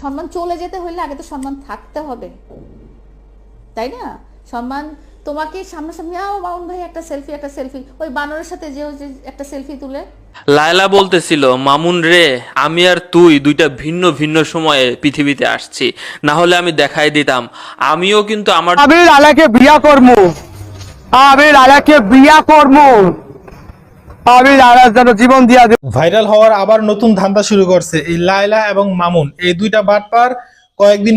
সম্মান চলে যেতে হলে আগে তো সম্মান থাকতে হবে। তাই না? সম্মান তোমাকে সামনাসামনি আও মামুন ভাই একটা সেলফি একটা সেলফি ওই বানরের সাথে যে ওই যে একটা সেলফি তুলে। লায়লা বলতেছিল মামুন রে আমি আর তুই দুইটা ভিন্ন ভিন্ন সময়ে পৃথিবীতে আসছি। না হলে আমি দেখাই দিতাম। আমিও কিন্তু আমার আমি লালাকে বিয়া করমু। আমি লালাকে বিয়া করব আমি জীবন দিয়া ভাইরাল হওয়ার আবার নতুন ধান্দা শুরু করছে। এই লায়লা এবং মামুন, এই দুইটা বাটপার কয়েকদিন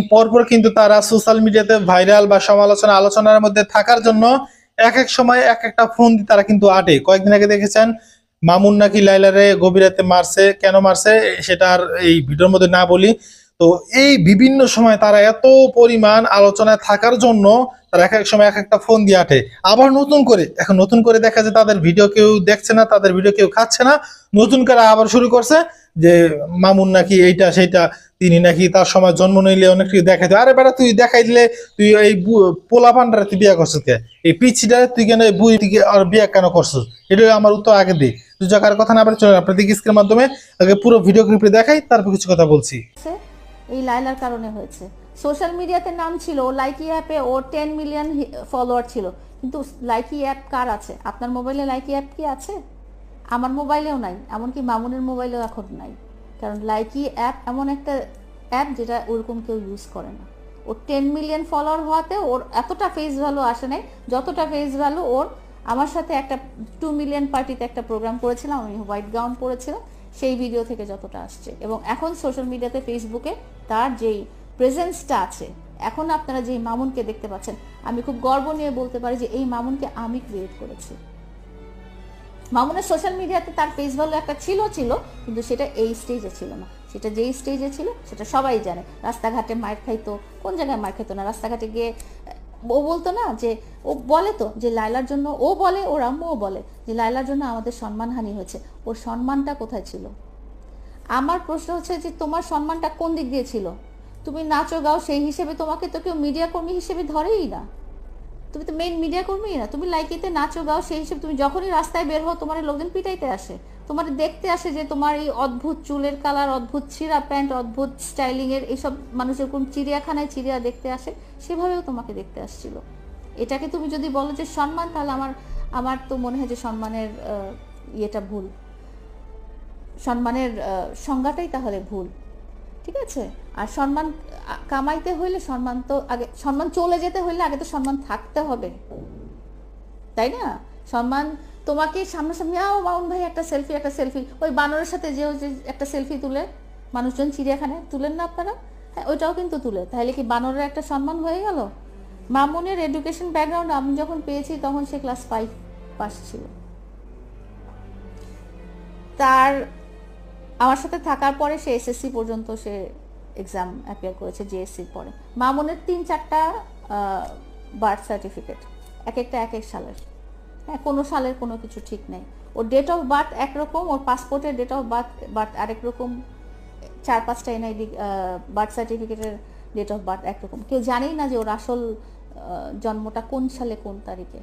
কিন্তু তারা সোশ্যাল মিডিয়াতে ভাইরাল বা সমালোচনা আলোচনার মধ্যে থাকার জন্য এক এক সময় এক একটা ফোন দিয়ে তারা কিন্তু আটে। কয়েকদিন আগে দেখেছেন, মামুন নাকি লাইলারে গভীরাতে মারছে, কেন মারছে সেটা আর এই ভিডিওর মধ্যে না বলি। তো এই বিভিন্ন সময় তারা এত পরিমাণ আলোচনায় থাকার জন্য তারা এক এক সময় এক একটা ফোন দিয়ে আটে। আবার নতুন করে, এখন নতুন করে দেখা যায় তাদের ভিডিও কেউ দেখছে না, তাদের ভিডিও কেউ খাচ্ছে না। নতুন করে আবার শুরু করছে যে, মামুন নাকি এইটা, সেইটা, তিনি নাকি তার সময় জন্ম নিলে অনেক কিছু দেখাইতে। আরে বেটা, তুই দেখাই দিলে, তুই এই পোলা পান্ডারে তুই বিয়ে করছিস কে? এই পিছিটা তুই কেন এই বুড়ি আর বিয়ে কেন করছিস? এটা আমার উত্তর আগে দিই তুই জায়গার কথা না বলে চলে আপনাদের স্ক্রিনের মাধ্যমে আগে পুরো ভিডিও ক্লিপে দেখাই, তারপর কিছু কথা বলছি। এই লাইলার কারণে হয়েছে। সোশ্যাল মিডিয়াতে নাম ছিল, লাইকি অ্যাপে ওর টেন মিলিয়ন ফলোয়ার ছিল। কিন্তু লাইকি অ্যাপ কার আছে? আপনার মোবাইলে লাইকি অ্যাপ কি আছে? আমার মোবাইলেও নাই, এমনকি মামুনের মোবাইলেও এখন নাই। কারণ লাইকি অ্যাপ এমন একটা অ্যাপ যেটা ওরকম কেউ ইউজ করে না। ওর টেন মিলিয়ন ফলোয়ার হওয়াতে ওর এতটা ফেস ভ্যালু আসে নাই, যতটা ফেস ভ্যালু ওর, আমার সাথে একটা টু মিলিয়ন পার্টিতে একটা প্রোগ্রাম করেছিলাম, আমি হোয়াইট গাউন পরেছিলাম। সেই ভিডিও থেকে যতটা আসছে। এবং এখন সোশ্যাল মিডিয়াতে ফেসবুকে তার যেই প্রেজেন্সটা আছে, এখন আপনারা যেই মামুনকে দেখতে পাচ্ছেন, আমি খুব গর্ব নিয়ে বলতে পারি যে এই মামুনকে আমি ক্রিয়েট করেছি। মামুনের সোশ্যাল মিডিয়াতে তার ফেস ভ্যালু একটা ছিল ছিল, কিন্তু সেটা এই স্টেজে ছিল না। সেটা যেই স্টেজে ছিল, সেটা সবাই জানে। রাস্তাঘাটে মার খাইতো, কোন জায়গায় মার খাইতো না? রাস্তাঘাটে গিয়ে ও বলতো না যে, ও বলে তো যে লাইলার জন্য ও বলে, ওর আম্মুও বলে যে লাইলার জন্য আমাদের সম্মানহানি হয়েছে। ওর সম্মানটা কোথায় ছিল? আমার প্রশ্ন হচ্ছে যে তোমার সম্মানটা কোন দিক দিয়ে ছিল? তুমি নাচো, গাও, সেই হিসেবে তোমাকে তো কেউ মিডিয়া কর্মী হিসেবে ধরেই না। তুমি তো মেইন মিডিয়া কর্মী না। তুমি লাইকিতে নাচো, গাও, সেই হিসেবে তুমি যখনই রাস্তায় বের হও, তোমার লোকজন পিটাইতে আসে। তোমার দেখতে আসে যে তোমার এই অদ্ভুত চুলের কালার অদ্ভুত ছিঁড়া প্যান্ট, অদ্ভুত স্টাইলিং এর এইসব মানুষ যেরকম চিড়িয়াখানায় চিড়িয়া দেখতে আসে, সেভাবেও তোমাকে দেখতে আসছিল। এটাকে তুমি যদি বলো যে সম্মান, তাহলে আমার আমার তো মনে হয় যে সম্মানের ইয়েটা ভুল। সম্মানের সংজ্ঞাটাই তাহলে ভুল। ঠিক আছে? আর সম্মান কামাইতে হইলে সম্মান তো আগে, সম্মান চলে যেতে হইলে আগে তো সম্মান থাকতে হবে। তাই না? সম্মান তোমাকে সামনাসামনি, আও, মামুন ভাই, একটা সেলফি একটা সেলফি ওই বানরের সাথে যে ওই যে একটা সেলফি তুলে, মানুষজন চিড়িয়াখানায়, তুলেন না আপনারা? হ্যাঁ ওইটাও কিন্তু তুলে। তাহলে কি বানরের একটা সম্মান হয়ে গেল? মামুনের এডুকেশন ব্যাকগ্রাউন্ড আমি যখন পেয়েছি, তখন সে ক্লাস ফাইভ পাস ছিল। তার, আমার সাথে থাকার পরে সে এসএসসি পর্যন্ত সে এক্সাম অ্যাপিয়ার করেছে জিএসসির পরে। মামুনের তিন চারটা বার্থ সার্টিফিকেট এক একটা এক এক সালের। হ্যাঁ কোনো সালের কোনো কিছু ঠিক নেই। ওর ডেট অফ বার্থ একরকম, ওর পাসপোর্টের ডেট অফ বার্থ বার্থ আরেক রকম, চার পাঁচটা এনআইডি বার্থ সার্টিফিকেটের ডেট অফ বার্থ একরকম। কেউ জানেই না যে ওর আসল জন্মটা কোন সালে, কোন তারিখে।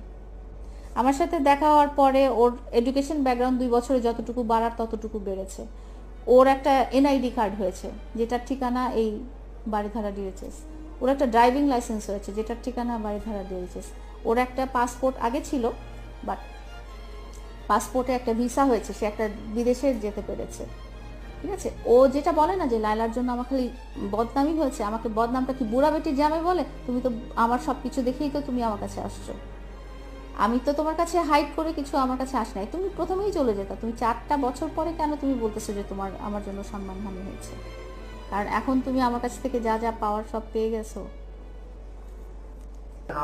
আমার সাথে দেখা হওয়ার পরে ওর এডুকেশন ব্যাকগ্রাউন্ড দুই বছরে যতটুকু বাড়ার ততটুকু বেড়েছে। ওর একটা এনআইডি কার্ড হয়েছে, যেটার ঠিকানা এই বাড়িধারা ডিএইচএস ওর একটা ড্রাইভিং লাইসেন্স হয়েছে, যেটার ঠিকানা বাড়িধারা ডিএইচএস ওর একটা পাসপোর্ট আগে ছিল বাট পাসপোর্টে একটা ভিসা হয়েছে, সে একটা বিদেশে যেতে পেরেছে। ঠিক আছে? ও যেটা বলে না যে লাইলার জন্য আমার খালি বদনামই হয়েছে, আমাকে বদনামটা কি বুড়া বেটির জামে বলে? তুমি তো আমার সব কিছু দেখেই তো তুমি আমার কাছে আসছো। আমি তো তোমার কাছে হাইড করে কিছু আমার কাছে আস নাই। তুমি প্রথমেই চলে যেতা। তুমি চারটা বছর পরে কেন তুমি বলতেছো যে তোমার আমার জন্য সম্মানহানি হয়েছে? কারণ এখন তুমি আমার কাছ থেকে যা যা পাওয়ার সব পেয়ে গেছো।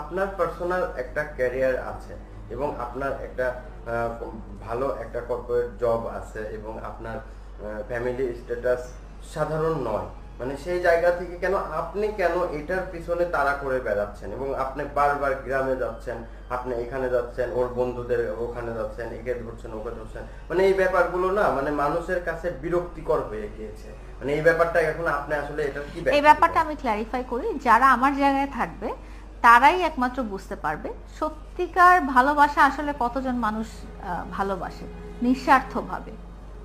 আপনার পার্সোনাল একটা ক্যারিয়ার আছে। এবং আপনার একটা ভালো একটা কর্পোরেট জব আছে এবং আপনার ফ্যামিলি স্ট্যাটাস সাধারণ নয়। মানে সেই জায়গা থেকে কেন আপনি কেন এটার পিছনে তারা করে বেড়াচ্ছেন এবং আপনি বারবার গ্রামে যাচ্ছেন আপনি এখানে যাচ্ছেন ওর বন্ধুদের ওখানে যাচ্ছেন একে ধরছেন ওকে ধরছেন। মানে এই ব্যাপারগুলো না মানে মানুষের কাছে বিরক্তিকর হয়ে গিয়েছে। মানে এই ব্যাপারটা এখন আপনি আসলে এটা কি এই ব্যাপারটা আমি ক্ল্যারিফাই করি যারা আমার জায়গায় থাকবে তারাই একমাত্র বুঝতে পারবে সত্যিকার ভালোবাসা আসলে কতজন মানুষ ভালোবাসে, নিঃস্বার্থভাবে।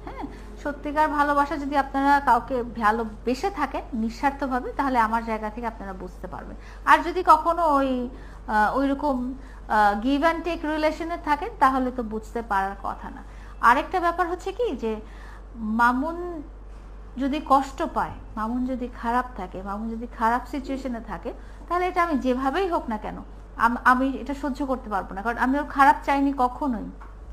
হ্যাঁ সত্যিকার ভালোবাসা যদি আপনারা কাউকে ভালোবেসে থাকেন নিঃস্বার্থভাবে, তাহলে আমার জায়গা থেকে আপনারা বুঝতে পারবেন। আর যদি কখনো ওই ওই রকম গিভ অ্যান্ড টেক রিলেশনে থাকেন, তাহলে তো বুঝতে পারার কথা না। আরেকটা ব্যাপার হচ্ছে কি যে, মামুন যদি কষ্ট পায়, মামুন যদি খারাপ থাকে, মামুন যদি খারাপ সিচুয়েশনে থাকে তাহলে এটা আমি যেভাবেই হোক না কেন, আম- এটা সহ্য করতে পারব না। কারণ আমি ওর খারাপ চাইনি কখনোই।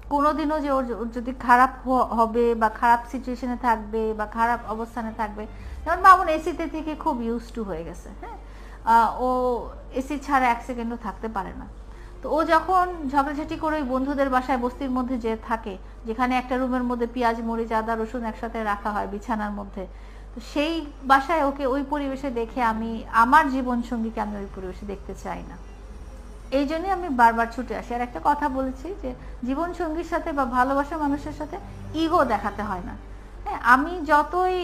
কোনোদিনও যে ওর যদি খারাপ হবে বা খারাপ সিচুয়েশনে থাকবে বা খারাপ অবস্থানে থাকবে, যেমন মামুন এসিতে থেকে খুব ইউজ টু হয়ে গেছে হ্যাঁ? ও এসি ছাড়া এক সেকেন্ডও থাকতে পারে না। তো ও যখন ঝগড়াঝাটি করে ওই বন্ধুদের বাসায় বস্তির মধ্যে যে থাকে, যেখানে একটা রুমের মধ্যে পেঁয়াজ, মরিচ, আদা, রসুন একসাথে রাখা হয় বিছানার মধ্যে সেই বাসায় ওকে ওই পরিবেশে দেখে আমি আমার জীবন সঙ্গীকে আমি ওই পরিবেশে দেখতে চাই না। এই জন্যই আমি বারবার ছুটে আসি। আর একটা কথা বলেছি যে জীবন সঙ্গীর সাথে বা ভালোবাসা মানুষের সাথে ইগো দেখাতে হয় না। হ্যাঁ আমি যতই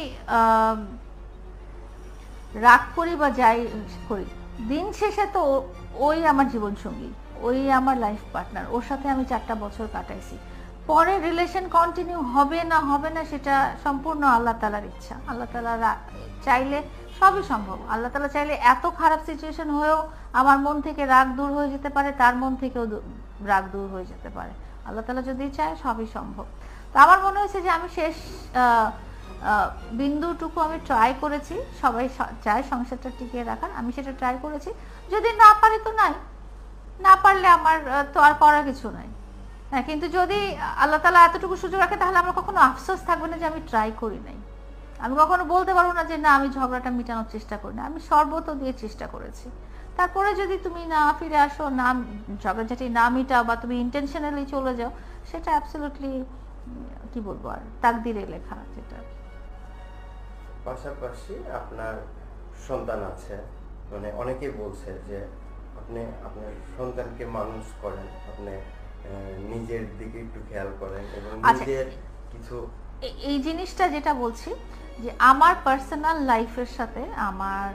রাগ করি বা যাই করি, দিন শেষে তো ওই আমার জীবন সঙ্গী ওই আমার লাইফ পার্টনার ওর সাথে আমি চারটা বছর কাটাইছি। পরে রিলেশন কন্টিনিউ হবে না হবে না, সেটা সম্পূর্ণ আল্লাহ তালার ইচ্ছা। আল্লাহ তালা চাইলে সবই সম্ভব। আল্লাহ তালা চাইলে এত খারাপ সিচুয়েশন হয়েও আমার মন থেকে রাগ দূর হয়ে যেতে পারে, তার মন থেকেও রাগ দূর হয়ে যেতে পারে। আল্লাহ তালা যদি চায়, সবই সম্ভব। তো আমার মনে হয়েছে যে আমি শেষ বিন্দুটুকু আমি ট্রাই করেছি। সবাই চায় সংসারটা টিকিয়ে রাখার। আমি সেটা ট্রাই করেছি। যদি না পারি তো নাই। না পারলে আমার তো আর করার কিছু নাই। হ্যাঁ কিন্তু যদি আল্লাহ তালা এতটুকু সুযোগ রাখে, তাহলে আমার কখনো আফসোস থাকবে না যে আমি ট্রাই করি নাই। আমি কখনো বলতে পারব না যে না, আমি ঝগড়াটা মেটানোর চেষ্টা করি না। আমি সর্বত দিয়ে চেষ্টা করেছি। তারপরে যদি তুমি না ফিরে আসো, না ঝগড়াঝাটি না মিটাও বা তুমি ইন্টেনশনালি চলে যাও, সেটা অ্যাবসলিউটলি কি বলব আর, তাকদিরে লেখা যেটা। পাশাপাশি আপনার সন্তান আছে মানে অনেকেই বলছে যে আপনি, আপনার সন্তানকে মানুষ করেন, আপনি নিজের দিকে একটু খেয়াল করেন এবং আচ্ছা। নিজের কিছু এই জিনিসটা যেটা বলছি যে আমার পার্সোনাল লাইফের সাথে আমার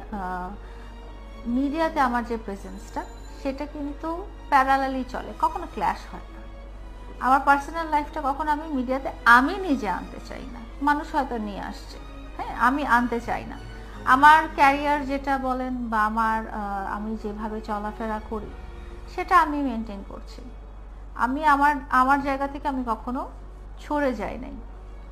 মিডিয়াতে আমার যে প্রেজেন্সটা সেটা কিন্তু প্যারালালি চলে কখনো ক্ল্যাশ হয় না আমার পার্সোনাল লাইফটা কখনো আমি মিডিয়াতে আমি নিজে আনতে চাই না মানুষ হয়তো নিয়ে আসছে হ্যাঁ আমি আনতে চাই না আমার ক্যারিয়ার যেটা বলেন বা আমার আমি যেভাবে চলাফেরা করি সেটা আমি মেনটেন করছি আমি আমার আমার জায়গা থেকে আমি কখনো সরে যাই নাই।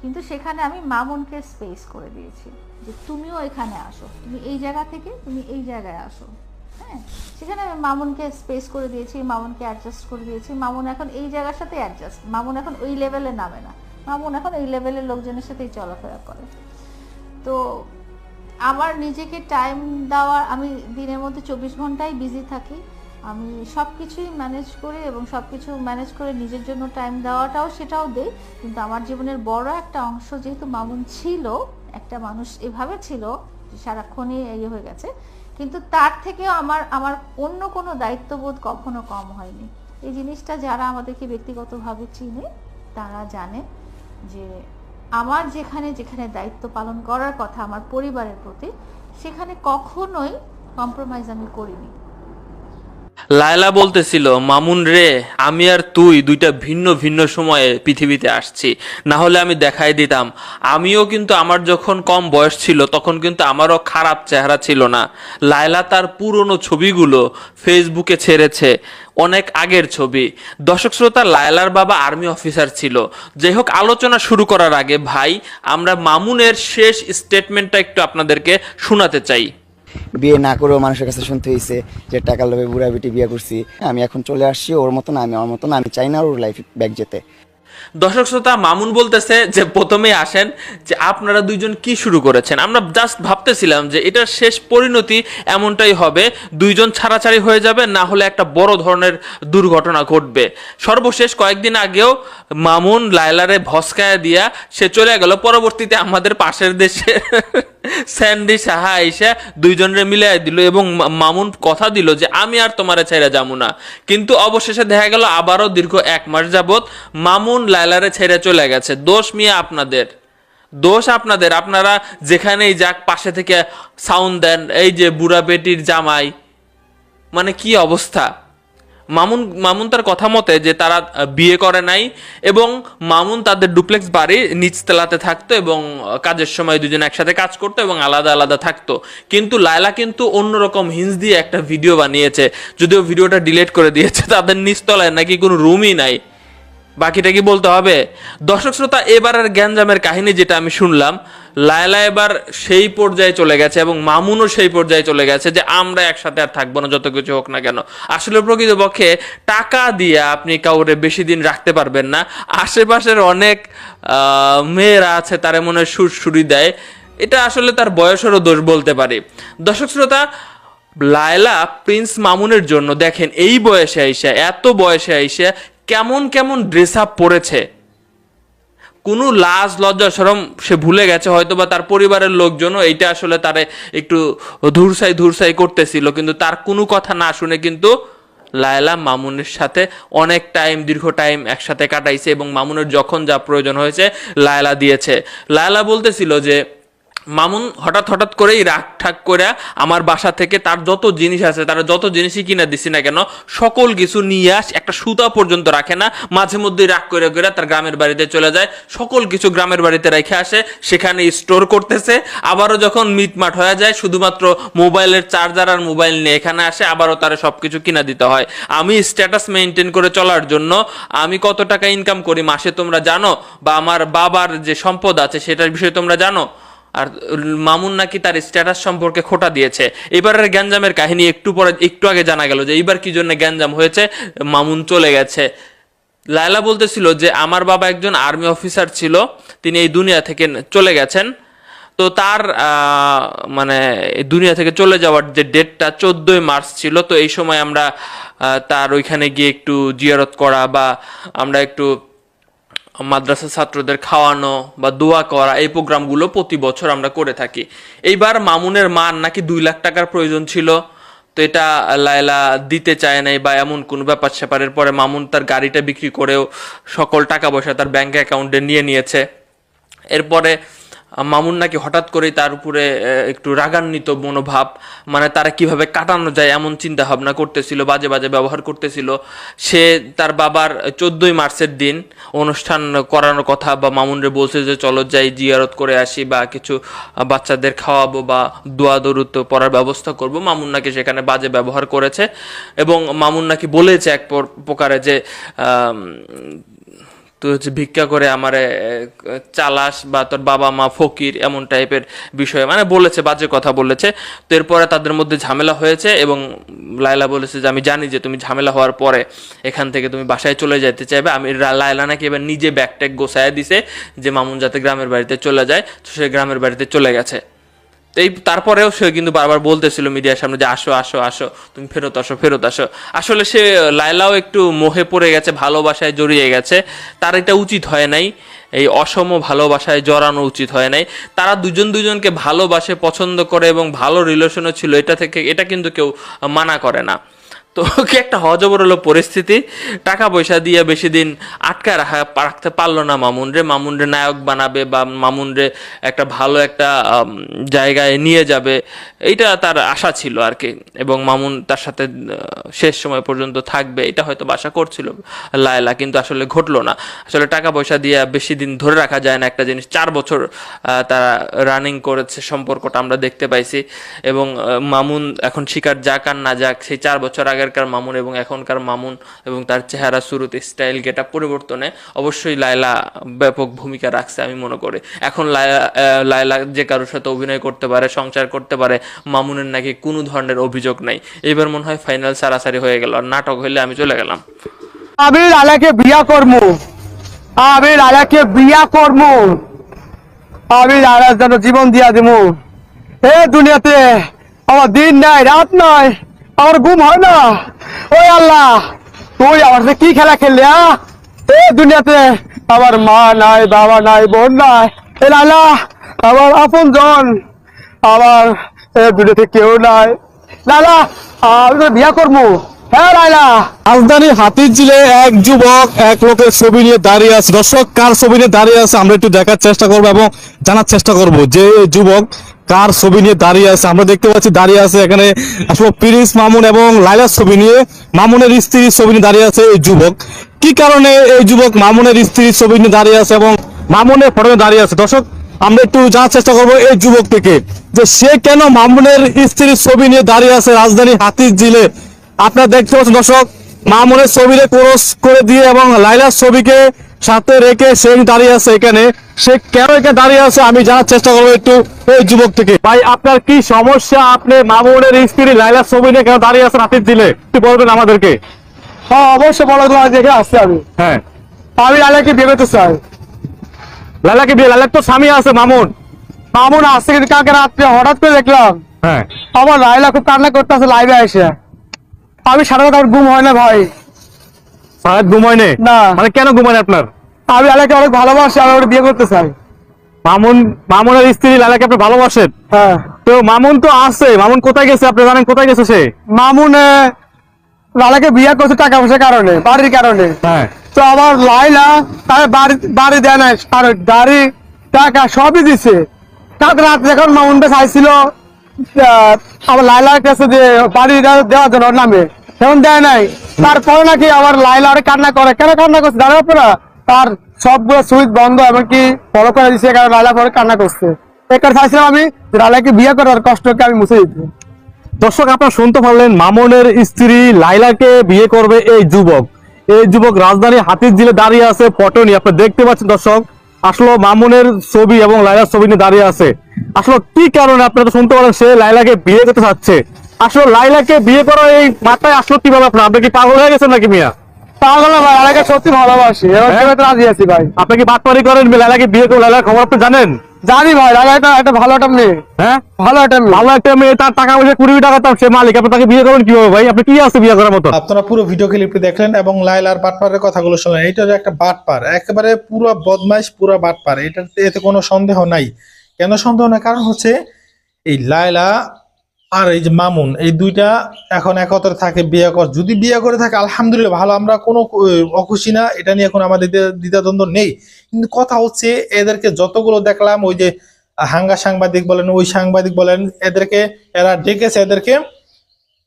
কিন্তু সেখানে আমি মামুনকে স্পেস করে দিয়েছি যে তুমিও এখানে আসো। তুমি এই জায়গা থেকে তুমি এই জায়গায় আসো। হ্যাঁ? সেখানে আমি মামুনকে স্পেস করে দিয়েছি, মামুনকে অ্যাডজাস্ট করে দিয়েছি। মামুন এখন এই জায়গার সাথে অ্যাডজাস্ট মামুন এখন ওই লেভেলে নামে না। মামুন এখন এই লেভেলের লোকজনের সাথেই চলাফেরা করে। তো আমার নিজেকে টাইম দেওয়ার, আমি দিনের মধ্যে চব্বিশ ঘন্টাই বিজি থাকি। আমি সব কিছুই ম্যানেজ করি এবং সব কিছু ম্যানেজ করে নিজের জন্য টাইম দেওয়াটাও সেটাও দেই। কিন্তু আমার জীবনের বড় একটা অংশ যেহেতু মামুন ছিল, একটা মানুষ এভাবে ছিল যে সারাক্ষণই ইয়ে হয়ে গেছে। কিন্তু তার থেকেও আমার আমার অন্য কোনো দায়িত্ববোধ কখনো কম হয়নি। এই জিনিসটা যারা আমাদেরকে ব্যক্তিগতভাবে চিনে, তারা জানে যে আমার যেখানে যেখানে দায়িত্ব পালন করার কথা আমার পরিবারের প্রতি, সেখানে কখনোই কম্প্রোমাইজ আমি করিনি। লায়লা বলতেছিল, মামুন রে, আমি আর তুই দুইটা ভিন্ন ভিন্ন সময়ে পৃথিবীতে আসছি। না হলে আমি দেখাই দিতাম। আমিও কিন্তু আমার যখন কম বয়স ছিল, তখন কিন্তু আমারও খারাপ চেহারা ছিল না। লায়লা তার পুরনো ছবিগুলো ফেসবুকে ছেড়েছে, অনেক আগের ছবি। দর্শক শ্রোতা, লায়লার বাবা আর্মি অফিসার ছিল। যাই হোক, আলোচনা শুরু করার আগে ভাই, আমরা মামুনের শেষ স্টেটমেন্টটা একটু আপনাদেরকে শোনাতে চাই। বিয়ে না করেও মানুষের কাছে শুনতে হয়েছে যে টাকার লোভে বুড়া বেটি বিয়ে করছি। আমি এখন চলে আসছি, ওর মতন আমি, আমার মতন আমি চাই না ওর লাইফ ব্যাক যেতে। দর্শক শ্রোতা, মামুন বলতেছে যে প্রথমেই আসেন যে আপনারা দুইজন কি শুরু করেছেন? আমরা জাস্ট ভাবতেছিলাম যে এটার শেষ পরিণতি এমনটাই হবে, দুইজন ছাড়াছাড়ি হয়ে যাবে, না হলে একটা বড় ধরনের দুর্ঘটনা ঘটবে। সর্বশেষ কয়েকদিন আগেও মামুন লায়লারে ভসকায়া দিয়া সে চলে গেল, পরবর্তীতে আমাদের পাশের দেশে। স্যান্ডি সাহা এসে দুইজনের মিলাই দিল এবং মামুন কথা দিল যে, আমি আর তোমারে ছেড়ে যাব না। কিন্তু অবশেষে দেখা গেল আবারও দীর্ঘ এক মাস যাবত মামুন লায়লারে ছেড়ে চলে গেছে। দোষ মিয়া আপনাদের। দোষ আপনাদের। আপনারা যেখানেই যাক পাশে থেকে সাউন্ড দেন। এই যে বুড়া বেটির জামাই। মানে কি অবস্থা? মামুন মামুন তার কথা মতে যে তারা বিয়ে করে নাই এবং মামুন তাদের ডুপ্লেক্স বাড়ি নিচতলাতে থাকতো এবং কাজের সময় দুজন একসাথে কাজ করতো এবং আলাদা আলাদা থাকতো। কিন্তু লায়লা কিন্তু অন্যরকম হিন্স দিয়ে একটা ভিডিও বানিয়েছে। যদিও ভিডিওটা ডিলিট করে দিয়েছে, তাদের নিচতলায় নাকি কোনো রুমই নাই। বাকিটা কি বলতে হবে? দর্শক শ্রোতা, এবারের গ্যাঞ্জামের কাহিনী যেটা আমি শুনলাম লায়লা এবার সেই পর্যায়ে চলে গেছে এবং মামুনও সেই পর্যায়ে চলে গেছে যে আমরা একসাথে আর থাকব না, যত কিছু হোক না কেন। আসলে প্রকৃতপক্ষে টাকা দিয়ে আপনি কাউরে বেশি দিন রাখতে পারবেন না। আশেপাশের অনেক মেয়েরা আছে, তারা মনে হয় সুরসুরি দেয়। এটা আসলে তার বয়সেরও দোষ বলতে পারি। দর্শক শ্রোতা, লায়লা প্রিন্স মামুনের জন্য দেখেন এই বয়সে আইসা, এত বয়সে আইসা কেমন কেমন ড্রেস আপ পরেছে। কোনো লাজ, লজ্জা সরম সে ভুলে গেছে হয়তো বা তার পরিবারের লোকজনও এইটা আসলে তারে একটু ধূরসাই ধূরসাই করতেছিল, কিন্তু তার কোনো কথা না শুনে কিন্তু লায়লা মামুনের সাথে অনেক টাইম দীর্ঘ টাইম একসাথে কাটাইছে এবং মামুনের যখন যা প্রয়োজন হয়েছে, লায়লা দিয়েছে। লায়লা বলতেছিল যে মামুন হঠাৎ হঠাৎ করেই রাগ ঠাক করে আমার বাসা থেকে তার যত জিনিস আছে, তার যত জিনিসই কিনে দিছি না কেন, সকল কিছু নিয়ে আস, একটা সুতা পর্যন্ত রাখে না, মাঝে মধ্যে রাগ করে করে তার গ্রামের বাড়িতে চলে যায়, সকল কিছু গ্রামের বাড়িতে রেখে আসে, সেখানে স্টোর করতেছে, আবারও যখন মিটমাট হয়ে যায়, শুধুমাত্র মোবাইলের চার্জার আর মোবাইল নিয়ে এখানে আসে, আবারও তার সব কিছু কিনা দিতে হয়। আমি স্ট্যাটাস মেনটেন করে চলার জন্য আমি কত টাকা ইনকাম করি মাসে তোমরা জানো? বা আমার বাবার যে সম্পদ আছে, সেটার বিষয়ে তোমরা জানো? আর মামুন নাকি তার স্ট্যাটাস সম্পর্কে খোটা দিয়েছে। এবারের গ্যাঞ্জামের কাহিনী একটু পরে, একটু আগে জানা গেল যে এইবার কি জন্য গ্যাঞ্জাম হয়েছে, মামুন চলে গেছে। লায়লা বলতেছিল যে আমার বাবা একজন আর্মি অফিসার ছিল, তিনি এই দুনিয়া থেকে চলে গেছেন। তো তার মানে দুনিয়া থেকে চলে যাওয়ার যে ডেটটা চোদ্দই মার্চ ছিল, তো এই সময় আমরা তার ওইখানে গিয়ে একটু জিয়ারত করা বা আমরা একটু মাদ্রাসা ছাত্রদের খাওয়ানো বা দোয়া করা এই প্রোগ্রামগুলো প্রতি বছর আমরা করে থাকি। এইবার মামুনের মান নাকি দুই লাখ টাকার প্রয়োজন ছিল। তো এটা লায়লা দিতে চায় নাই বা এমন কোনো ব্যাপার স্যাপারের পরে মামুন তার গাড়িটা বিক্রি করেও সকল টাকা পয়সা তার ব্যাংক অ্যাকাউন্টে নিয়ে নিয়েছে। এরপরে মামুন নাকি হঠাৎ করেই তার উপরে একটু রাগান্বিত মনোভাব মানে তারা কীভাবে কাটানো যায় এমন চিন্তা ভাবনা করতেছিল, বাজে বাজে ব্যবহার করতেছিল। সে তার বাবার চোদ্দই মার্চের দিন অনুষ্ঠান করানোর কথা বা মামুনরে বলছে যে, চলো যাই, জিয়ারত করে আসি বা কিছু বাচ্চাদের খাওয়াবো বা দোয়া দরুদ পড়ার ব্যবস্থা করব। মামুন নাকি সেখানে বাজে ব্যবহার করেছে এবং মামুন নাকি বলেছে এক প্রকারে যে তুই হচ্ছে ভিক্ষা করে আমারে চালাস বা তোর বাবা মা ফকির এমন টাইপের বিষয়ে মানে বলেছে, বাজে কথা বলেছে। তো এরপরে তাদের মধ্যে ঝামেলা হয়েছে এবং লায়লা বলেছে যে, আমি জানি যে তুমি ঝামেলা হওয়ার পরে এখান থেকে তুমি বাসায় চলে যেতে চাইবে। আমি লায়লা নাকি এবার নিজে ব্যাগ ট্যাগ গোছায় দিছে যে, মামুন যাতে গ্রামের বাড়িতে চলে যায়। তো সে গ্রামের বাড়িতে চলে গেছে। তো এই তারপরেও সে কিন্তু বারবার বলতেছিল মিডিয়ার সামনে যে, আসো আসো আসো, তুমি ফেরত আসো ফেরত আসো। আসলে সে, লায়লাও একটু মোহে পড়ে গেছে, ভালোবাসায় জড়িয়ে গেছে। তার এটা উচিত হয় নাই। এই অসম ভালোবাসায় জড়ানো উচিত হয় নাই। তারা দুজন দুজনকে ভালোবাসে, পছন্দ করে এবং ভালো রিলেশনও ছিল। এটা থেকে, এটা কিন্তু কেউ মানা করে না। তো কি একটা হজবরল পরিস্থিতি? টাকা পয়সা দিয়ে বেশি দিন আটকায় রাখা রাখতে পারল না মামুন রে। মামুন রে নায়ক বানাবে বা মামুন রে একটা ভালো একটা জায়গায় নিয়ে যাবে। এইটা তার আশা ছিল আর কি। এবং মামুন তার সাথে শেষ সময় পর্যন্ত থাকবে। এটা হয়তো আশা করছিল লায়লা, কিন্তু আসলে ঘটলো না। আসলে টাকা পয়সা দিয়ে বেশি দিন ধরে রাখা যায় না। একটা জিনিস চার বছর তারা রানিং করেছে সম্পর্কটা আমরা দেখতে পাইছি। এবং মামুন এখন শিকার যাক আর না যাক, সেই চার বছর আগেরকার মামুন এবং এখনকার মামুন এবং তার চেহারা শুরুতে স্টাইল গেটা পরিবর্তনে অবশ্যই লায়লা ব্যাপক ভূমিকা রাখছে আমি মনে করি। এখন লায়লা লায়লা যে কারোর সাথে অভিনয় করতে পারে, সংসার করতে পারে, মামুনের নাকি কোনো ধরনের অভিযোগ নাই। এবার মনে হয় ফাইনাল সারাসারি হয়ে গেল নাটক হইলে আমি চলে গেলাম। আমি লালাকে বিয়া করব। আমি লালাকে বিয়া করব। আমি লালার জন্য জীবন দিয়া দিব এ দুনিয়াতে আমার দিন নাই, রাত নাই। আমার ঘুম হয় না। ওই আল্লাহ, তুই আমার সাথে কি খেলা খেললি দুনিয়াতে আমার মা নাই, বাবা নাই, বোন নাই। এ লালা, আমার আপন জন আমার এ দুনিয়াতে কেউ নাই। লালা, আমি তো বিয়া করব। লাইলা রাজধানী হাতিঝিলে এক যুবক এক লোকের ছবি নিয়ে দাঁড়িয়ে আছে। দর্শক, কার ছবি নিয়ে দাঁড়িয়ে আছে, আমরা একটু দেখার চেষ্টা করব এবং জানার চেষ্টা করব যে যুবক কার ছবি নিয়ে দাঁড়িয়ে আছে? আমরা দেখতে পাচ্ছি দাঁড়িয়ে আছে এখানে আসলে প্রিন্স মামুন এবং লাইলার ছবি নিয়ে মামুনের স্ত্রীর ছবি নিয়ে দাঁড়িয়ে আছে এই যুবক। কি কারণে এই যুবক মামুনের স্ত্রীর ছবি নিয়ে দাঁড়িয়ে আছে এবং মামুনের ফটো দাঁড়িয়ে আছে? দর্শক, আমরা একটু জানার চেষ্টা করব এই যুবক থেকে যে সে কেন মামুনের স্ত্রীর ছবি নিয়ে দাঁড়িয়ে আছে রাজধানী হাতির জিলে আপনারা দেখতে পাচ্ছেন দর্শক, মামুনের ছবিতে ক্রস করে দিয়ে এবং লাইলার ছবিকে সাথে রেখে সে দাঁড়িয়ে আছে এখানে। সে কেন এখানে দাঁড়িয়ে আছে আমি জানার চেষ্টা করব একটু এই যুবক থেকে। ভাই আপনার কি সমস্যা? আপনি মামুনের স্ত্রী লাইলা ছবি নিয়ে কেন দাঁড়িয়ে আছেন হাতির দিলে একটু বলবেন আমাদেরকে। হ্যাঁ অবশ্যই বলো তোমার দেখে আসছি আমি। হ্যাঁ। আমি লাইলাকে বিয়ে করতে চাই। লাইলাকে বিয়ে? লাইলার তো স্বামী আছে মামুন। মামুন আসছে কিন্তু কালকে রাত্রে হঠাৎ করে দেখলাম হ্যাঁ। আমার লাইলা খুব কান্না করতে করতেছে লাইভে এসে। আমি সারা রাত আমার ঘুম হয় না ভাই। ঘুমায় নেই? না। মানে কেন ঘুমায় আপনার? আমি লাইলাকে অনেক ভালোবাসি আমি ওকে বিয়ে করতে চাই। মামুন মামুনের স্ত্রী আপনি ভালোবাসেন? হ্যাঁ। তো মামুন তো আছে মামুন কোথায় গেছে আপনি জানেন? কোথায় গেছে সে? মামুন আহ, লালাকে বিয়ে করছে টাকা পয়সার কারণে বাড়ির কারণে। হ্যাঁ। তো লাইলা তার বাড়ি বাড়ি দেয় না আর গাড়ি টাকা সবই দিছে। কালকে রাত যখন মামুনটা চাইছিল আহ, আমার লাইলার কাছে যে বাড়ি দেওয়ার জন্য নামে তখন দেয় নাই। তারপরে নাকি আমার লাইলা অনেক কান্না করে। কেন কান্না করছে? জানো আপনারা তার সবগুলো সুইচ বন্ধ, এমনকি ফলো করে দিছে কারণ লাইলা পরে কান্না করছে। একার চাইছিলাম আমি লাইলাকে বিয়ে করার কষ্টকে আমি মুছে দিতে। দর্শক, আপনারা শুনতে পারলেন, মামুনের স্ত্রী লাইলাকে বিয়ে করবে এই যুবক। এই যুবক রাজধানী হাতির জিলে দাঁড়িয়ে আছে, ফটো নিয়ে। আপনি দেখতে পাচ্ছেন, দর্শক, আসলে মামুনের ছবি এবং লাইলার ছবি নিয়ে দাঁড়িয়ে আছে। আসলে কি কারণে? আপনারা শুনতে পারেন সে লাইলাকে বিয়ে করতে চাচ্ছে। আসলে লাইলাকে বিয়ে করার এই মাথায় আসলো কীভাবে আপনার? আপনি কি পাগল হয়ে গেছেন নাকি মিয়া? পাগল না ভাই লাইলাকে সত্যি ভালোবাসি। হ্যাঁ? রাজি আছি ভাই। আপনি কি বাটপারি করেন লাইলাকে বিয়ে করে লাইলার খবর আপনি জানেন? জানি ভাই লাইলা একটা একটা ভালো একটা মেয়ে। হ্যাঁ? ভালো একটা মেয়ে। ভালো একটা মেয়ে তার টাকা পয়সা কুড়ি টাকা তার সে মালিক। আপনি তাকে বিয়ে করবেন কীভাবে ভাই? আপনি কি আছে বিয়ে করার মতো? আপনারা পুরো ভিডিও ক্লিপটি দেখলেন এবং লাইলার বাটপারের কথাগুলো শুনলেন। এইটা যে একটা বাটপার। একেবারে পুরো বদমাইশ পুরো বাটপার। এটা এতে কোনো সন্দেহ নাই। কেন সন্দেহ নাই? কারণ হচ্ছে এই লাইলা আর এই যে মামুন, এই দুইটা এখন একত্রে থাকে বিয়ে কর যদি বিয়ে করে থাকে, আলহামদুলিল্লাহ ভালো, আমরা কোনো অখুশি না, এটা নিয়ে এখন আমাদের দ্বিধাদ্বন্দ্ব নেই। কিন্তু কথা হচ্ছে, এদেরকে যতগুলো দেখলাম, ওই যে হাঙ্গা সাংবাদিক বলেন, ওই সাংবাদিক বলেন, এদেরকে, এরা ডেকেছে এদেরকে,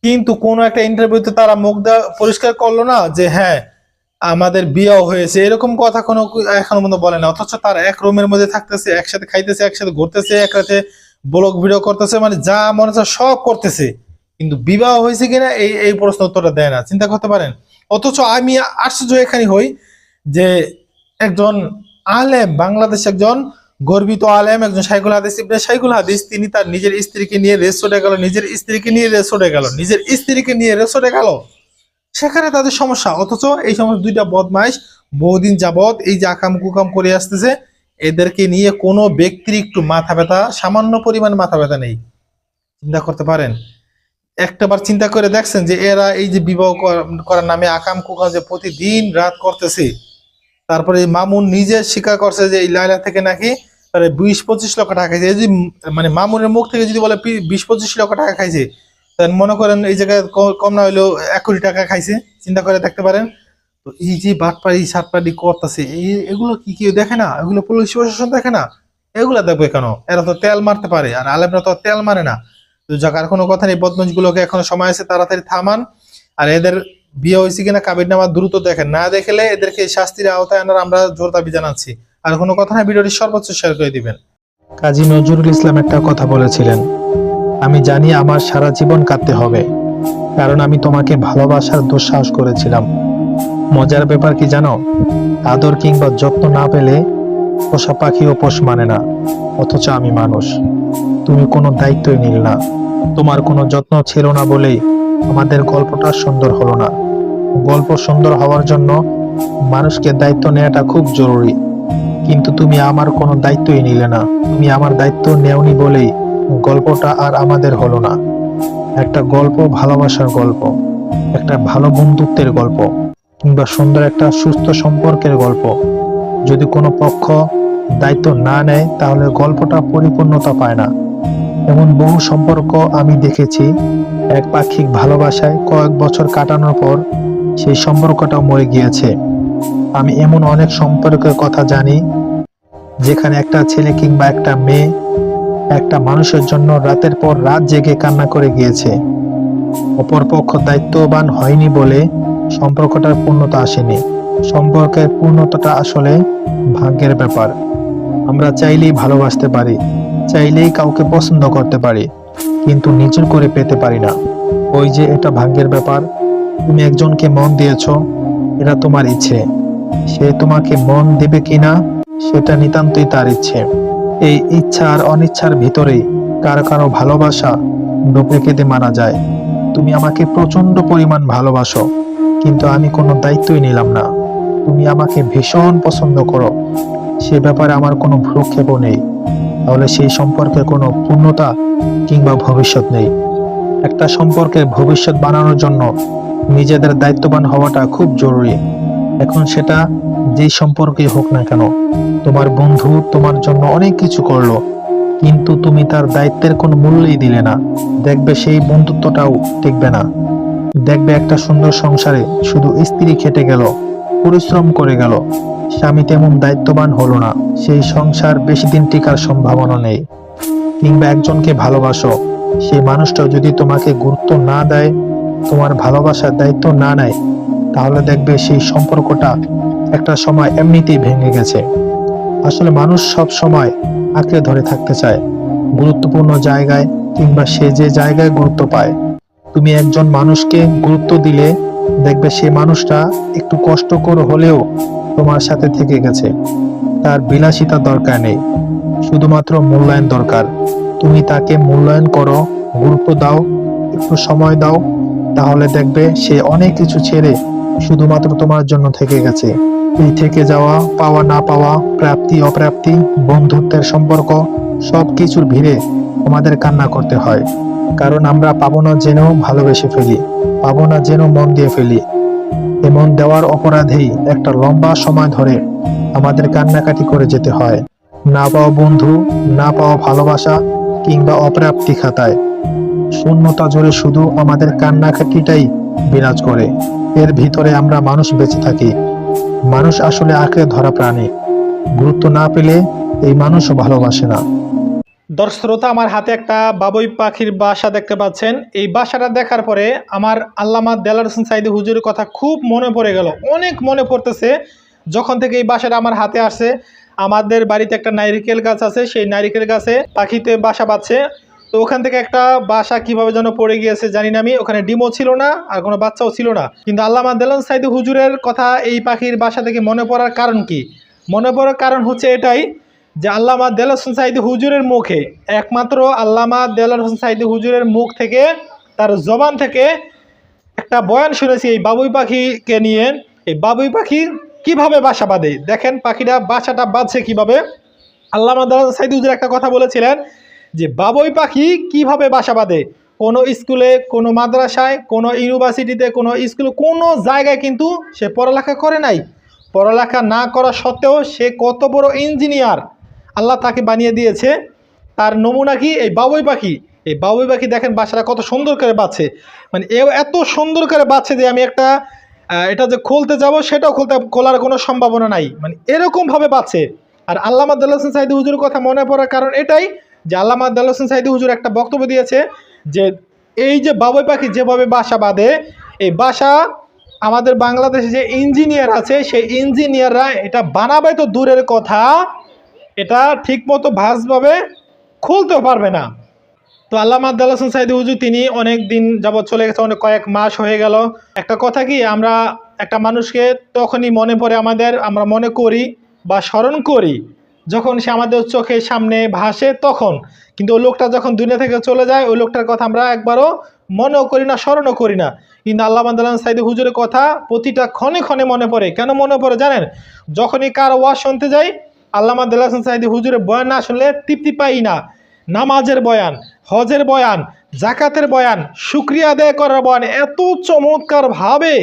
কিন্তু কোনো একটা ইন্টারভিউতে তারা মুখ পরিষ্কার করল না যে হ্যাঁ আমাদের বিয়েও হয়েছে। এরকম কথা কোনো এখনও পর্যন্ত বলে না। অথচ তারা এক রুমের মধ্যে থাকতেছে, একসাথে খাইতেছে, একসাথে ঘুরতেছে একসাথে ব্লগ ভিডিও করতেছে মানে যা মনে হচ্ছে সব করতেছে। কিন্তু বিবাহ হয়েছে কিনা এই এই প্রশ্ন উত্তরটা দেয় না। চিন্তা করতে পারেন। অথচ আমি আশ্চর্য এখানে হই যে একজন আলেম, বাংলাদেশ একজন গর্বিত আলেম, একজন সাইকুল হাদিস ইবনে সাইকুল হাদিস, তিনি তার নিজের স্ত্রীকে নিয়ে রেসোর্টে গেল, নিজের স্ত্রীকে নিয়ে রেসোর্টে গেল, নিজের স্ত্রীকে নিয়ে রেসোর্টে গেল। সেখানে তাদের সমস্যা, অথচ এই সমস্ত দুইটা বদমাইশ বহুদিন যাবত এই যে আকাম কুকাম করে আসতেছে এদেরকে নিয়ে কোনো ব্যক্তির একটু মাথা ব্যথা, সামান্য পরিমাণ মাথা ব্যথা নেই। চিন্তা করতে পারেন। একটাবার চিন্তা করে দেখছেন যে এরা এই যে বিবাহ কর- করার নামে আকাম কুকাম যে প্রতিদিন রাত করতেছে। তারপরে মামুন নিজে স্বীকার করছে যে এই লাইলা থেকে নাকি বিশ পঁচিশ লক্ষ টাকা খাইছে। এই যে মানে মামুনের মুখ থেকে যদি বলে বিশ পঁচিশ লক্ষ টাকা খাইছে, তাহলে মনে করেন এই জায়গায় কম না হইলেও এক কোটি টাকা খাইছে। চিন্তা করে দেখতে পারেন। তো এই যে বাটপাড়ি সাতপাড়ি করতেছে এগুলো কি কেউ দেখে না? এগুলো পুলিশ প্রশাসন দেখে না? এগুলো দেখবে কেন? এরা তো তেল মারতে পারে, আর আলেমরা তো তেল মারে না। তো যাক, আর কোনো কথা নেই বদমঞ্চ গুলোকে এখনও সময় আছে, তাড়াতাড়ি থামান। আর এদের বিয়ে হয়েছে কিনা কাবির নামা দ্রুত দেখেন। না দেখলে এদেরকে শাস্তির আওতায় আনার আমরা জোর দাবি জানাচ্ছি। আর কোনো কথা না ভিডিওটি সর্বোচ্চ শেয়ার করে দিবেন। কাজী নজরুল ইসলাম একটা কথা বলেছিলেন, আমি জানি আমার সারা জীবন কাঁদতে হবে, কারণ আমি তোমাকে ভালোবাসার দুঃসাহস করেছিলাম। মজার ব্যাপার কি জানো? আদর কিংবা যত্ন না পেলে পোষা পাখিও পোষ মানে না, অথচ আমি মানুষ। তুমি কোনো দায়িত্বই নিল না। তোমার কোনো যত্ন ছিল না বলেই আমাদের গল্পটা সুন্দর হলো না। গল্প সুন্দর হওয়ার জন্য মানুষকে দায়িত্ব নেওয়াটা খুব জরুরি। কিন্তু তুমি আমার কোনো দায়িত্বই নিলে না। তুমি আমার দায়িত্ব নেওনি বলেই গল্পটা আর আমাদের হলো না। একটা গল্প ভালোবাসার গল্প, একটা ভালো বন্ধুত্বের গল্প। কিংবা সুন্দর একটা সুস্থ সম্পর্কের গল্প। যদি কোনো পক্ষ দায়িত্ব না নেয়, তাহলে গল্পটা পরিপূর্ণতা পায় না। এমন বহু সম্পর্ক আমি দেখেছি, এক পাক্ষিক ভালোবাসায় কয়েক বছর কাটানোর পর সেই সম্পর্কটাও মরে গিয়েছে। আমি এমন অনেক সম্পর্কের কথা জানি, যেখানে একটা ছেলে কিংবা একটা মেয়ে একটা মানুষের জন্য রাতের পর রাত জেগে কান্না করে গিয়েছে। অপরপক্ষ দায়িত্ববান হয়নি বলে সম্পর্কটার পূর্ণতা আসেনি। সম্পর্কের পূর্ণতাটা আসলে ভাগ্যের ব্যাপার। আমরা চাইলেই ভালোবাসতে পারি, চাইলেই কাউকে পছন্দ করতে পারি, কিন্তু নিজের করে পেতে পারি না। ওই যে এটা ভাগ্যের ব্যাপার, তুমি একজনকে মন দিয়েছ, এটা তোমার ইচ্ছে। সে তোমাকে মন দেবে কিনা, সেটা নিতান্তই তার ইচ্ছে। এই ইচ্ছা আর অনিচ্ছার ভিতরেই কারও কারও ভালোবাসা ডুবে কেঁদে মারা যায়। তুমি আমাকে প্রচণ্ড পরিমাণ ভালোবাসো। কিন্তু আমি কোনো দায়িত্বই নিলাম না। তুমি আমাকে ভীষণ পছন্দ করো। সে ব্যাপারে আমার কোনো ভ্রুক্ষেপও নেই। তাহলে সেই সম্পর্কে কোনো পূর্ণতা কিংবা ভবিষ্যৎ নেই। একটা সম্পর্কে ভবিষ্যৎ বানানোর জন্য নিজেদের দায়িত্ববান হওয়াটা খুব জরুরি। এখন সেটা যেই সম্পর্কে হোক না কেন, তোমার বন্ধু তোমার জন্য অনেক কিছু করল, কিন্তু তুমি তার দায়িত্বের কোনো মূল্যই দিলে না। দেখবে সেই বন্ধুত্বটাও টিকবে না। দেখবে একটা সুন্দর সংসারে শুধু স্ত্রী খেটে গেল, পরিশ্রম করে গেল। স্বামী তেমন দায়িত্ববান হলো না, সেই সংসার বেশি দিন টিকার সম্ভাবনা নেই। কিংবা একজনকে ভালোবাসো, সেই মানুষটা যদি তোমাকে গুরুত্ব না দেয়, তোমার ভালোবাসার দায়িত্ব না নেয়, তাহলে দেখবে সেই সম্পর্কটা একটা সময় এমনিতেই ভেঙে গেছে। আসলে মানুষ সব সময় আঁকড়ে ধরে থাকতে চায়, গুরুত্বপূর্ণ জায়গায় কিংবা সে যে জায়গায় গুরুত্ব পায় তুমি একজন মানুষকে গুরুত্ব দিলে দেখবে সে মানুষটা একটু কষ্ট করে হলেও তোমার সাথে থেকে গেছে। তার বিলাসিতা দরকার নেই, শুধুমাত্র মূল্যায়ন দরকার। তুমি তাকে মূল্যায়ন করো, গুরুত্ব দাও, একটু সময় দাও, তাহলে দেখবে সে অনেক কিছু ছেড়ে শুধুমাত্র তোমার জন্য থেকে গেছে। এই থেকে যাওয়া, পাওয়া না পাওয়া, প্রাপ্তি, অপ্রাপ্তি, বন্ধুত্বের সম্পর্ক সব কিছুর ভিড়ে আমাদের কান্না করতে হয়। কারণ আমরা পাবো না জেনেও ভালোবেসে ফেলি, পাবো না যেন মন দিয়ে ফেলি। এমন দেওয়ার অপরাধেই একটা লম্বা সময় ধরে আমাদের কান্নাকাটি করে যেতে হয়। না পাওয়া বন্ধু, না পাওয়া ভালোবাসা কিংবা অপ্রাপ্তি খাতায়। শূন্যতা জুড়ে শুধু আমাদের কান্নাকাটিটাই বিরাজ করে। এর ভিতরে আমরা মানুষ বেঁচে থাকি। মানুষ আসলে আঁকড়ে ধরা প্রাণী। গুরুত্ব না পেলে এই মানুষও ভালোবাসে না। দর্শকতা আমার হাতে একটা বাবুই পাখির বাসা দেখতে পাচ্ছেন। এই বাসাটা দেখার পরে আমার আল্লামা দেলার হোসেন সাইদি হুজুরের কথা খুব মনে পড়ে গেল। অনেক মনে পড়তেছে যখন থেকে এই বাসাটা আমার হাতে আসে আমাদের বাড়িতে একটা নারিকেল গাছ আছে, সেই নারিকেল গাছে পাখিতে বাসা বাঁধছে। তো ওখান থেকে একটা বাসা কীভাবে যেন পড়ে গিয়েছে জানি না আমি। ওখানে ডিমও ছিল না আর কোনো বাচ্চাও ছিল না। কিন্তু আল্লামা দেলান সাইদি হুজুরের কথা এই পাখির বাসা থেকে মনে পড়ার কারণ কি? মনে পড়ার কারণ হচ্ছে এটাই যে আল্লামা দেলার হোসেন সাইদি হুজুরের মুখে, একমাত্র আল্লামা দেলার হোসেন সাইদি হুজুরের মুখ থেকে, তার জবান থেকে একটা বয়ান শুনেছি এই বাবুই পাখিকে নিয়ে। এই বাবুই পাখি কীভাবে বাসা বাঁধে? দেখেন পাখিটা বাসাটা বাঁধছে কীভাবে? আল্লামা দেলার হোসেন সাইদি হুজুর একটা কথা বলেছিলেন যে, বাবুই পাখি কীভাবে বাসা বাঁধে? কোনো স্কুলে, কোনো মাদ্রাসায়, কোনো ইউনিভার্সিটিতে, কোনো স্কুলে, কোনো জায়গায় কিন্তু সে পড়ালেখা করে নাই। পড়ালেখা না করা সত্ত্বেও সে কত বড় ইঞ্জিনিয়ার আল্লাহ তাকে বানিয়ে দিয়েছে। তার নমুনা কি? এই বাবুই পাখি। এই বাবুই পাখি দেখেন বাসাটা কত সুন্দর করে বাঁচছে মানে এ এত সুন্দর করে বাঁচছে যে আমি একটা এটা যে খুলতে যাব সেটাও খুলতে, খোলার কোনো সম্ভাবনা নাই। মানে এরকমভাবে বাঁচছে আর আল্লামা আদাল হোসেন সাইদি হুজুরের কথা মনে পড়ার কারণ এটাই যে আল্লামা আদাল হোসেন সাইদি হুজুর একটা বক্তব্য দিয়েছে যে এই যে বাবুই পাখি যেভাবে বাসা বাঁধে, এই বাসা আমাদের বাংলাদেশে যে ইঞ্জিনিয়ার আছে, সেই ইঞ্জিনিয়াররা এটা বানাবে তো দূরের কথা এটা ঠিকমতো ভাসভাবে খুলতেও পারবে না। তো আল্লাহ আব্দাল হাসান সাইদি হুজুর, তিনি অনেক দিন যাবৎ চলে গেছে, অনেক কয়েক মাস হয়ে গেল। একটা কথা কি, আমরা একটা মানুষকে তখনই মনে পড়ে আমাদের, আমরা মনে করি বা স্মরণ করি, যখন সে আমাদের চোখের সামনে ভাসে তখন। কিন্তু ওই লোকটা যখন দুনিয়া থেকে চলে যায়, ওই লোকটার কথা আমরা একবারও মনেও করি না, স্মরণও করি না। কিন্তু আল্লাহ আব্দাল সাইদি হুজুরের কথা প্রতিটা ক্ষণে ক্ষণে মনে পড়ে। কেন মনে পড়ে জানেন? যখনই কার ওয়াজ শুনতে যাই আল্লামা দেল হাসান সাইদি হুজুরের বয়ান না শুনলে তৃপ্তি পাই না। নামাজের বয়ান, হজের বয়ান, জাকাতের বয়ান, শুক্রিয়া আদায় করার বয়ান, এত চমৎকার ভাবে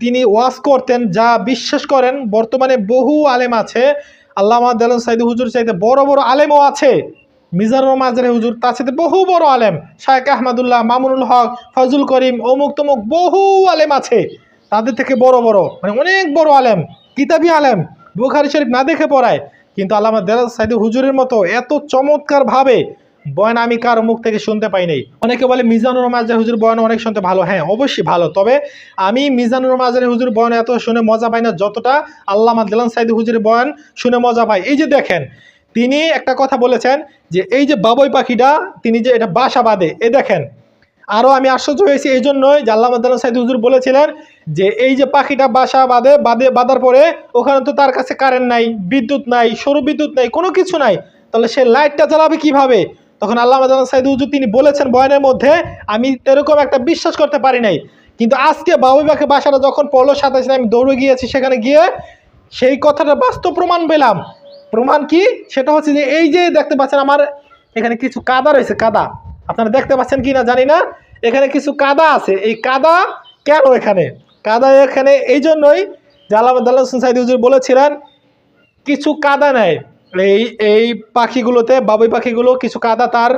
তিনি ওয়াজ করতেন, যা বিশ্বাস করেন, বর্তমানে বহু আলেম আছে, আল্লামা দেল সাইদি হুজুর চাইতে বড় বড় আলেমও আছে। মিজানুর মাজারে হুজুর তার সাথে বহু বড় আলেম শায়েক আহমদুল্লাহ, মামুনুল হক ফজল করিম, অমুক তমুক বহু আলেম আছে। তাদের থেকে বড় বড় মানে অনেক বড় আলেম, কিতাবি আলেম। বুখারি শরীফ না দেখে পড়ায়, কিন্তু আল্লামা দেরাজ সাইদি হুজুরের মতো এত চমৎকার ভাবে বয়ান আমি কারও মুখ থেকে শুনতে পাই নাই অনেকে বলে মিজানুর মাজার হুজুর বয়ান অনেক শুনতে ভালো। হ্যাঁ অবশ্যই ভালো। তবে আমি মিজানুর মাজার হুজুর বয়ান এত শুনে মজা পাই না যতটা আল্লামা দিলান সাইদি হুজুরের বয়ান শুনে মজা পাই এই যে দেখেন, তিনি একটা কথা বলেছেন যে এই যে বাবুই পাখিটা, তিনি যে এটা বাসা বাঁধে, এ দেখেন আরও আমি আশ্চর্য হয়েছি। এই জন্যই যে আল্লাহ সাইদ হুজুর বলেছিলেন যে এই যে পাখিটা বাসা বাঁধে বাঁধে, বাঁধার পরে ওখানে তো তার কাছে কারেন্ট নাই, বিদ্যুৎ নাই, সৌর বিদ্যুৎ নাই, কোনো কিছু নাই। তাহলে সে লাইটটা জ্বালাবে কীভাবে? তখন আল্লাহ মাদান সাইদ উজু তিনি বলেছেন বয়ানের মধ্যে, আমি এরকম একটা বিশ্বাস করতে পারি নাই। কিন্তু আজকে বাবুই পাখি বাসাটা যখন পড়ল সাথে আমি দৌড়ে গিয়েছি সেখানে গিয়ে সেই কথাটা বাস্তব প্রমাণ পেলাম। প্রমাণ কি? সেটা হচ্ছে যে এই যে দেখতে পাচ্ছেন আমার এখানে কিছু কাদা রয়েছে, কাদা। আপনারা দেখতে পাচ্ছেন কি না জানি না। এখানে কিছু কাদা আছে। এই কাদা কেন এখানে? কাদা এখানে এই জন্যই হুজুর বলেছিলেন, কিছু কাদা নেয়। এই এই পাখিগুলোতে, বাবুই পাখিগুলো কিছু কাদা তার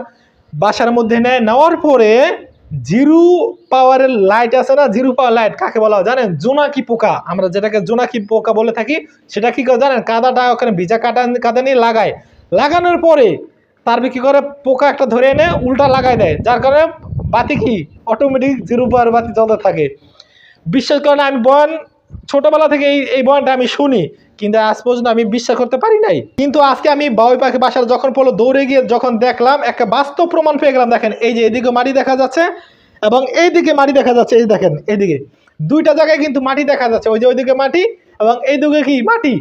বাসার মধ্যে নেয়। নেওয়ার পরে জিরু পাওয়ারের লাইট আছে না? জিরু পাওয়ার লাইট কাকে বলা হয় জানেন? জোনাকি পোকা। আমরা যেটাকে জোনাকি পোকা বলে থাকি, সেটা কি করে জানেন? কাদাটা ওখানে ভিজা কাটা, কাদা নিয়ে লাগায়। লাগানোর পরে তারপরে কি করে পোকা একটা ধরে এনে উল্টা লাগাই দেয়। যার কারণে বাতি কি? অটোমেটিক জিরো পাওয়ার বাতি জ্বলতে থাকে। বিশ্বাস করেন আমি বয়ান, ছোটবেলা থেকে এই এই বয়ানটা আমি শুনি, কিন্তু আজ পর্যন্ত আমি বিশ্বাস করতে পারি নাই। কিন্তু আজকে আমি বাবুই পাখি বাসার যখন পড়ল, দৌড়ে গিয়ে যখন দেখলাম, একটা বাস্তব প্রমাণ পেয়ে গেলাম, দেখেন, এই যে এদিকে মাটি দেখা যাচ্ছে এবং এইদিকে মাটি দেখা যাচ্ছে, এই দেখেন, এইদিকে। দুইটা জায়গায় কিন্তু মাটি দেখা যাচ্ছে, ওই যে ওইদিকে মাটি এবং এইদিকে কি? মাটি।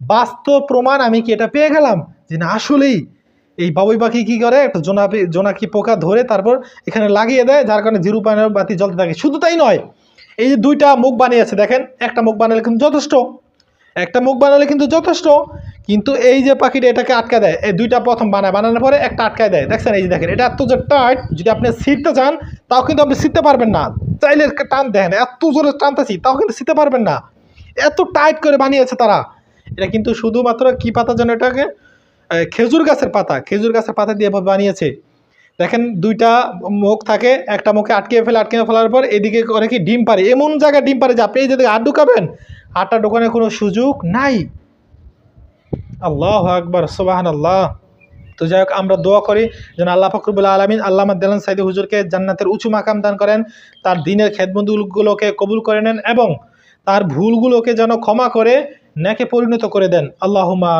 বাস্তব প্রমাণ আমি কি এটা পেয়ে গেলাম? যে না, আসলেই এই বাবুই পাখি কী করে? একটা জোনাপি জোনাকি পোকা ধরে তারপর এখানে লাগিয়ে দেয়, যার কারণে জিরো পানের বাতি জ্বলতে থাকে। শুধু তাই নয় এই যে দুইটা মুখ বানিয়েছে দেখেন, একটা মুখ বানালে কিন্তু যথেষ্ট, একটা মুখ বানালে কিন্তু যথেষ্ট, কিন্তু এই যে পাখিটা এটাকে আটকা দেয়, এই দুইটা প্রথম বানায়, বানানোর পরে একটা আটকায় দেয়। দেখছেন, এই যে দেখেন, এটা এত যে টাইট যদি আপনি ছিটতে চান, তাও কিন্তু আপনি ছিটতে পারবেন না। চাইলে টান দেখেন, এত জোরে টানতেছি, তাও কিন্তু ছিটতে পারবেন না। এত টাইট করে বানিয়েছে তারা। এটা কিন্তু শুধুমাত্র কি পাতা যেন এটাকে? খেজুর গাছের পাতা, খেজুর গাছের পাতা দিয়ে বানিয়েছে। দেখেন দুইটা মুখ থাকে, একটা মুখে আটকে ফেলে আটকে ফেলার পর এদিকে করে কি ডিম পারে এমন জায়গায় ডিম পারে যে আপনি যদি হাত ঢুকাবেন হাতটা ঢোকানোর কোনো সুযোগ নাই। আল্লাহ আকবর সোবাহান আল্লাহ তো যাই হোক, আমরা দোয়া করি যেন আল্লাহ ফকরবুল্লা আলমিন আল্লাহ দেলান সাইদি হুজুরকে জান্নাতের উঁচু মাকাম দান করেন, তার দিনের খেদবন্দুগুলোকে কবুল করে নেন এবং তার ভুলগুলোকে যেন ক্ষমা করে, নেকে পরিণত করে দেন। আল্লাহুমা